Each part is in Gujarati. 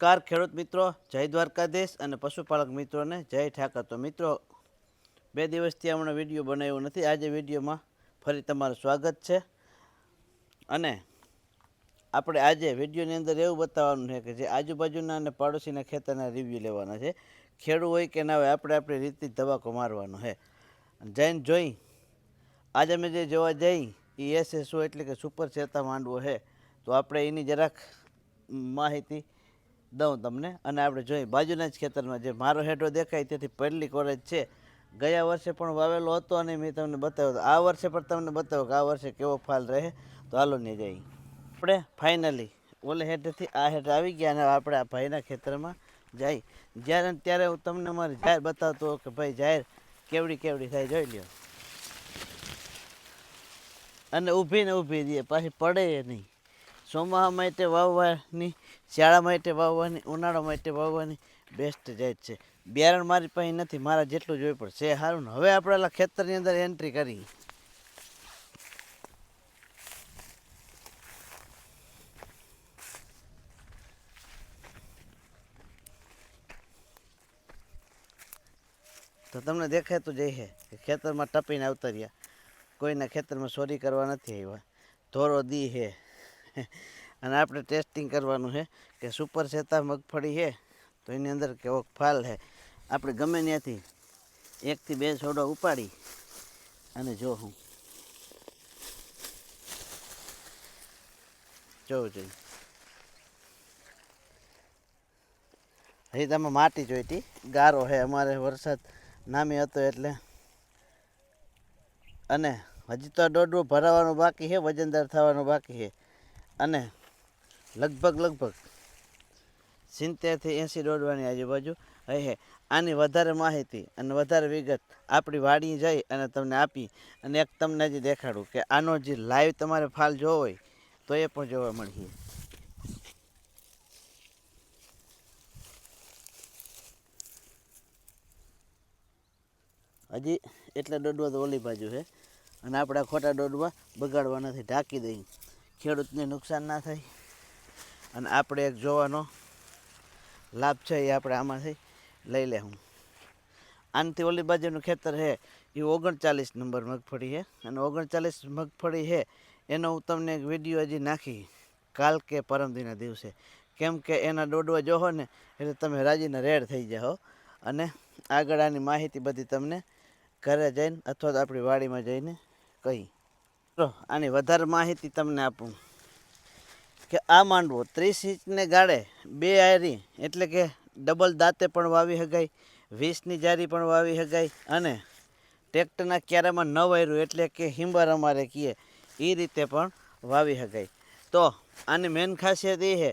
કાર ખેડૂત મિત્રો. જય દ્વારકાધીશ અને પશુપાલક મિત્રોને જય ઠાકર. તો મિત્રો, બે દિવસથી હમણાં વીડિયો બનાવ્યો નથી. આજે વિડીયોમાં ફરી તમારું સ્વાગત છે. અને આપણે આજે વિડીયોની અંદર એવું બતાવવાનું છે કે જે આજુબાજુના અને પાડોશીના ખેતરના રિવ્યૂ લેવાના છે. ખેડૂ હોય કે ના હોય, આપણે આપણી રીતથી ધબાકો મારવાનો છે. જઈને જોઈ, આજે અમે જે જોવા જઈ, એ એસ એસએસઓ એટલે કે સુપર ચેતા માંડવો છે. તો આપણે એની જરાક માહિતી દઉં તમને. અને આપણે જોઈએ બાજુના જ ખેતરમાં જે મારો હેઠો દેખાય તેથી પહેલી કોલેજ છે. ગયા વર્ષે પણ વાવેલો હતો અને મેં તમને બતાવ્યો આ વર્ષે પણ તમને બતાવ્યો કે આ વર્ષે કેવો ફાલ રહે. તો હાલો ને જઈ આપણે ફાઇનલી ઓલે હેઠેથી આ હેઠ આવી ગયા અને આપણે આ ભાઈના ખેતરમાં જઈ જ્યારે ત્યારે હું તમને મારી જાહેર બતાવતો કે ભાઈ જાહેર કેવડી કેવડી થાય જોઈ લ્યો. અને ઊભી ને ઊભી દે પાછી પડે નહીં. ચોમાસા માટે વાવવાની, શિયાળા માટે વાવવાની, ઉનાળા માટે વાવવાની બેસ્ટ જાય છે. બિયારણ મારી પાસે નથી, મારા જેટલું જોઈ છે સારું ને. હવે આપણે ખેતરની અંદર એન્ટ્રી કરી. તો તમને દેખાતું જ છે કે ખેતરમાં ટપીને આવતા કોઈના ખેતરમાં ચોરી કરવા નથી આવ્યા. ધોરો દી છે. અને આપણે ટેસ્ટિંગ કરવાનું છે કે સુપર સેતા મગફળી છે, તો એની અંદર કેવો ફાલ છે. આપણે ગમે ત્યાંથી એકથી બે છોડો ઉપાડી અને જો હું જોવું જોઈએ હજી તમે માટી જોઈતી ગારો છે, અમારે વરસાદ નામી હતો એટલે. અને હજી તો આ ભરાવાનું બાકી છે, વજનદાર થવાનું બાકી છે. અને લગભગ લગભગ સિત્તેરથી એંસી દોડવાની આજુબાજુ હે આની વધારે માહિતી અને વધારે વિગત આપણી વાડી જઈ અને તમને આપી અને એક તમને હજી દેખાડું કે આનો જે લાઈવ તમારે ફાલ જોવો હોય તો એ પણ જોવા મળીએ. હજી એટલે દોડવા તો ઓલી બાજુ છે અને આપણા ખોટા દોડવા બગાડવા નથી, ઢાંકી દઈ. ખેડૂતને નુકસાન ના થાય. અને આપણે એક જોવાનો લાભ છે એ આપણે આમાંથી લઈ લેવું આનથી ઓલી બાજુનું ખેતર છે એ ઓગણચાલીસ નંબર મગફળી છે અને ઓગણચાલીસ મગફળી છે એનો હું તમને એક વીડિયો હજી નાખી. કાલ કે પરમદીના દિવસે. કેમ કે એના દોડવા જોહો ને, એટલે તમે રાજીના રેડ થઈ જાઓ અને આગળ આની માહિતી બધી તમને ઘરે જઈને અથવા તો આપણી વાડીમાં જઈને કહી. તો આની વધારે માહિતી તમને આપું. કે આ માંડવો ત્રીસ ઇંચને ગાળે બે આયરી એટલે કે ડબલ દાંતે પણ વાવી શકાય વીસની જારી પણ વાવી શકાય અને ટ્રેક્ટરના ક્યારામાં ન વાયરું એટલે કે હિંબર અમારે કહીએ એ રીતે પણ વાવી શકાય તો આની મેન ખાસિયત એ છે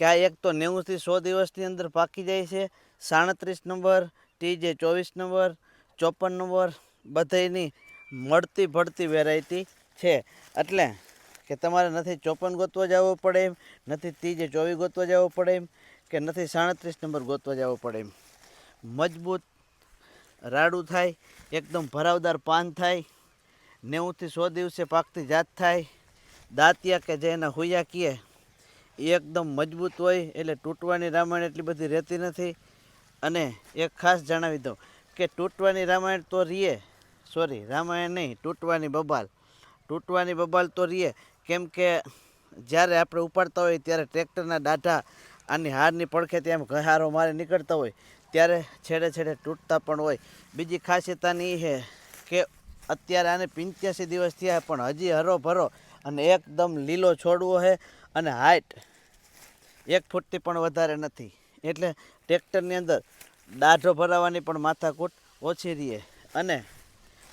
કે આ એક તો નેવુંથી સો દિવસની અંદર પાકી જાય છે, સાડત્રીસ નંબર, ટીજે ચોવીસ નંબર, ચોપન નંબર, બધાયની મળતી ભળતી વેરાયટી છે. એટલે કે તમારે નથી ચોપન ગોતવા જવું પડે એમ, નથી ત્રીજે ચોવીસ ગોતવા જવું પડે એમ, કે નથી સાડત્રીસ નંબર ગોતવા જવું પડે એમ. મજબૂત રાડું થાય, એકદમ ભરાવદાર પાન થાય, નેવુંથી સો દિવસે પાકતી જાત થાય, દાંતિયા કે જે એના હુયા કીએ, એ એકદમ મજબૂત હોય, એટલે તૂટવાની રામાયણ એટલી બધી રહેતી નથી. અને એક ખાસ જણાવી દઉં કે તૂટવાની રામાયણ તો રીએ, સોરી, રામાયણ નહીં, તૂટવાની બબાલ. તૂટવાની બબાલ તો રહીએ કેમ કે જ્યારે આપણે ઉપાડતા હોઈએ ત્યારે ટ્રેક્ટરના દાઢા આની હારની પડખે તેમ ઘહારો મારે નીકળતા હોય, ત્યારે છેડે છેડે તૂટતા પણ હોય. બીજી ખાસિયતાની એ છે કે અત્યારે આને પંચ્યાસી દિવસ થયા પણ હજી હરો ભરો અને એકદમ લીલો છોડવો છે અને હાઇટ એક ફૂટથી પણ વધારે નથી. એટલે ટ્રેક્ટરની અંદર દાઢો ભરાવાની પણ માથાકૂટ ઓછી રહે અને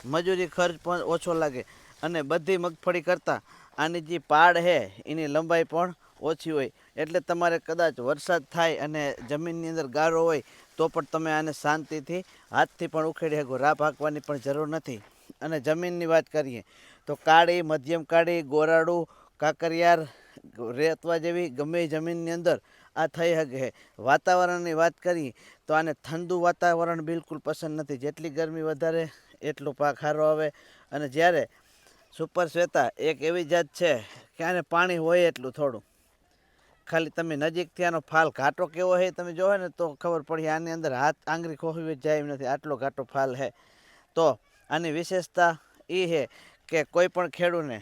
મજૂરી ખર્ચ પણ ઓછો લાગે. અને બધી મગફળી કરતાં. આની જે પાડ છે એની લંબાઈ પણ ઓછી હોય. એટલે તમારે કદાચ વરસાદ થાય અને જમીનની અંદર ગારો હોય, તો પણ તમે આને શાંતિથી, હાથથી પણ ઉખેડી શકો. રાહ હાંકવાની પણ જરૂર નથી. અને જમીનની વાત કરીએ, તો કાળી, મધ્યમ કાળી, ગોરાડું, કાંકરિયાર, રેતવા જેવી ગમે જમીનની અંદર આ થઈ શકે વાતાવરણની વાત કરીએ, તો આને ઠંડુ વાતાવરણ બિલકુલ પસંદ નથી. જેટલી ગરમી વધારે, એટલો પાક સારો આવે. અને જ્યારે સુપર શ્વેતા, એક એવી જાત છે કે આને પાણી હોય એટલું થોડું. ખાલી તમે નજીકથી આનો ફાલ ઘાટો કેવો છે તમે જોવે ને તો ખબર પડી આની અંદર હાથ આંગળી ખોખવી જાય એમ નથી, આટલો ઘાટો ફાલ છે તો આની વિશેષતા એ છે કે કોઈ પણ ખેડૂને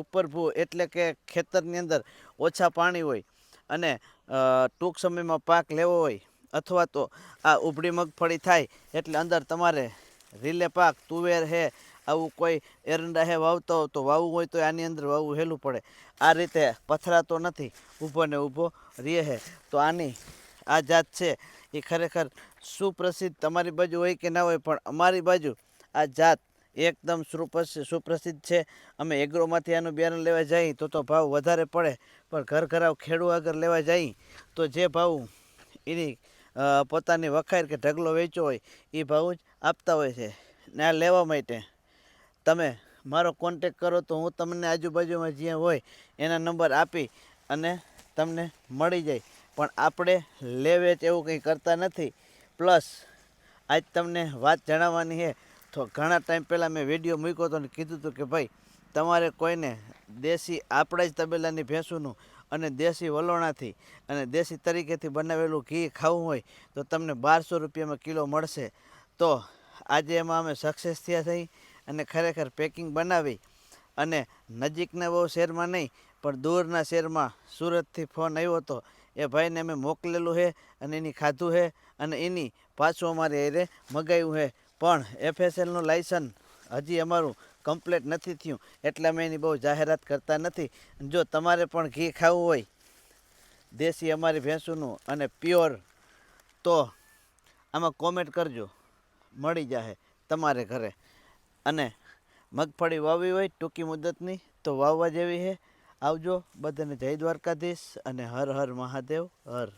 ઉપરભૂ એટલે કે ખેતરની અંદર ઓછા પાણી હોય અને ટૂંક સમયમાં પાક લેવો હોય અથવા તો આ ઉભળી મગફળી થાય એટલે અંદર તમારે રીલે પાક તુવેર છે આવું કોઈ એરંડા હે વાવતો તો વાવવું હોય તો આની અંદર વાવવું હેલું પડે. આ રીતે પથરાતો નથી, ઊભો ને ઊભો રહે હે. તો આની આ જાત છે, એ ખરેખર સુપ્રસિદ્ધ તમારી બાજુ હોય કે ના હોય, પણ અમારી બાજુ આ જાત એકદમ સુપ્રસિદ્ધ છે. અમે એગ્રોમાંથી આનું બિયારણ લેવા જઈએ તો તો ભાવ વધારે પડે, પણ ઘર ઘરાવ ખેડૂ આગળ લેવા જઈએ તો જે ભાવ એની પોતાની વખાર કે ઢગલો વેચ્યો હોય, એ ભાવ જ આપતા હોય છે. ને આ લેવા માટે તમે મારો કોન્ટેક કરો તો હું તમને આજુબાજુમાં જ્યાં હોય એના નંબર આપી અને તમને મળી જાય. પણ આપણે લે વેચ એવું કંઈ કરતા નથી. પ્લસ, આજ તમને વાત જણાવવાની છે. તો ઘણા ટાઈમ પહેલાં મેં વીડિયો મૂક્યો હતો ને કીધું હતું કે ભાઈ, તમારે કોઈને દેશી આપણા જ તબેલાની ભેંસોનું અને દેશી વલોણાથી અને દેશી તરીકેથી બનાવેલું ઘી ખાવું હોય તો તમને બારસો રૂપિયામાં કિલો મળશે. તો આજે એમાં અમે સક્સેસ થયા થઈ. અને ખરેખર પેકિંગ બનાવી. અને નજીકના બહુ શહેરમાં નહીં, પણ દૂરના શહેરમાં સુરતથી ફોન આવ્યો હતો એ ભાઈને અમે મોકલેલું છે અને એની ખાધું છે અને એની પાછું અમારે એરે મગાવ્યું છે પણ એફએસએલનું લાયસન્સ હજી અમારું કમ્પ્લીટ નથી થયું, એટલે અમે એની બહુ જાહેરાત કરતા નથી. જો તમારે પણ ઘી ખાવું હોય, દેશી અમારી ભેંસુનું અને પ્યોર તો આમાં કોમેન્ટ કરજો. મળી જશે તમારે ઘરે. અને મગફળી વાવી હોય, ટૂંકી મુદતની, તો વાવવા જેવી છે. આવજો બધાને જય દ્વારકાધીશ અને હર હર મહાદેવ, હર.